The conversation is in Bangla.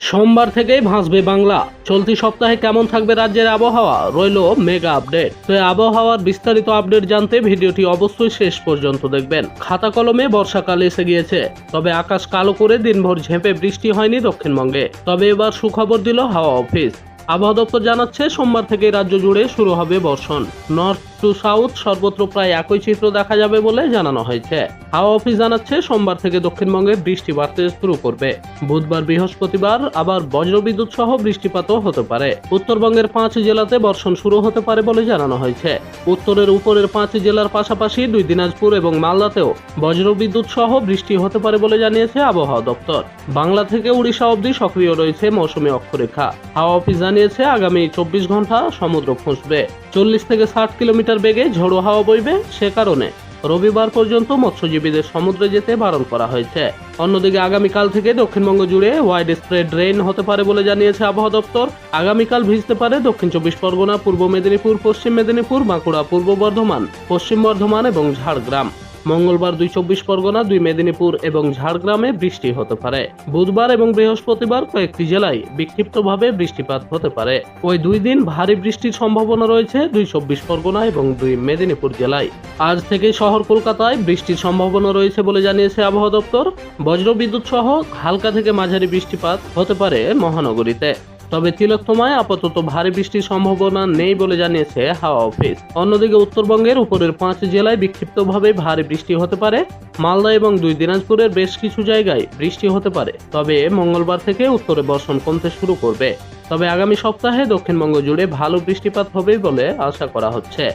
সোমবার থেকেই ভাসবে বাংলা। চলতি সপ্তাহে কেমন থাকবে রাজ্যের আবহাওয়া? রইল মেগা আপডেট। তো আবহাওয়ার বিস্তারিত আপডেট জানতে ভিডিওটি অবশ্যই শেষ পর্যন্ত দেখবেন। খাতা কলমে বর্ষাকাল এসে গিয়েছে। তবে আকাশ কালো করে দিনভর ঝেঁপে বৃষ্টি হয়নি দক্ষিণবঙ্গে। তবে এবার সুখবর দিল হাওয়া অফিস। আবহাওয়া দপ্তর জানাচ্ছে, সোমবার থেকে রাজ্য জুড়ে শুরু হবে বর্ষণ। নর্থ টু সাউথ, সর্বত্র প্রায় একই চিত্র দেখা যাবে বলে জানানো হয়েছে। হাওয়া অফিস জানাচ্ছে, সোমবার থেকে দক্ষিণবঙ্গে বৃষ্টি বাড়তে শুরু করবে। বুধবার বৃহস্পতিবার আবার বজ্রবিদ্যুৎ সহ বৃষ্টিপাতও হতে পারে। উত্তরবঙ্গের পাঁচ জেলাতে বর্ষণ শুরু হতে পারে বলে জানানো হয়েছে। উত্তরের উপরের পাঁচ জেলার পাশাপাশি দুই দিনাজপুর এবং মালদাতেও বজ্রবিদ্যুৎ সহ বৃষ্টি হতে পারে বলে জানিয়েছে আবহাওয়া দপ্তর। বাংলা থেকে উড়িষ্যা অবধি সক্রিয় রয়েছে মৌসুমী অক্ষরেখা। হাওয়া অফিস জানিয়েছে, আগামী চব্বিশ ঘণ্টা সমুদ্র ফুঁসবে চল্লিশ থেকে ষাট কিলোমিটার বেগে ঝোড়ো হাওয়া বইবে সে কারণে। রবিবার পর্যন্ত মৎস্যজীবীদের সমুদ্রে যেতে বারণ করা হয়েছে। অন্যদিকে আগামীকাল থেকে দক্ষিণবঙ্গ জুড়ে ওয়াইড স্প্রেড রেইন হতে পারে বলে জানিয়েছে আবহাওয়া দপ্তর। আগামীকাল ভিজতে পারে দক্ষিণ চব্বিশ পরগনা, পূর্ব মেদিনীপুর, পশ্চিম মেদিনীপুর, বাঁকুড়া, পূর্ব বর্ধমান, পশ্চিম বর্ধমান এবং ঝাড়গ্রাম। মঙ্গলবার দুই চব্বিশ পরগনা, দুই মেদিনীপুর এবং ঝাড়গ্রামে বৃষ্টি হতে পারে। বুধবার এবং বৃহস্পতিবার কয়েকটি জেলায় বিক্ষিপ্তভাবে বৃষ্টিপাত হতে পারে। ওই দুই দিন ভারী বৃষ্টির সম্ভাবনা রয়েছে দুই চব্বিশ পরগনা এবং দুই মেদিনীপুর জেলায়। আজ থেকে শহর কলকাতায় বৃষ্টির সম্ভাবনা রয়েছে বলে জানিয়েছে আবহাওয়া দপ্তর। বজ্রবিদ্যুৎ সহ হালকা থেকে মাঝারি বৃষ্টিপাত হতে পারে মহানগরীতে। তবে তিলোত্তমায় আপাতত ভারী বৃষ্টির সম্ভাবনা নেই বলে জানিয়েছে হাওয়া অফিস। অন্যদিকে উত্তরবঙ্গের উপরের পাঁচ জেলায় বিক্ষিপ্তভাবে ভারী বৃষ্টি হতে পারে। মালদা এবং দুই দিনাজপুরের বেশ কিছু জায়গায় বৃষ্টি হতে পারে। তবে মঙ্গলবার থেকে উত্তরে বর্ষণ কমতে শুরু করবে। তবে আগামী সপ্তাহে দক্ষিণবঙ্গ জুড়ে ভালো বৃষ্টিপাত হবে বলে আশা করা হচ্ছে।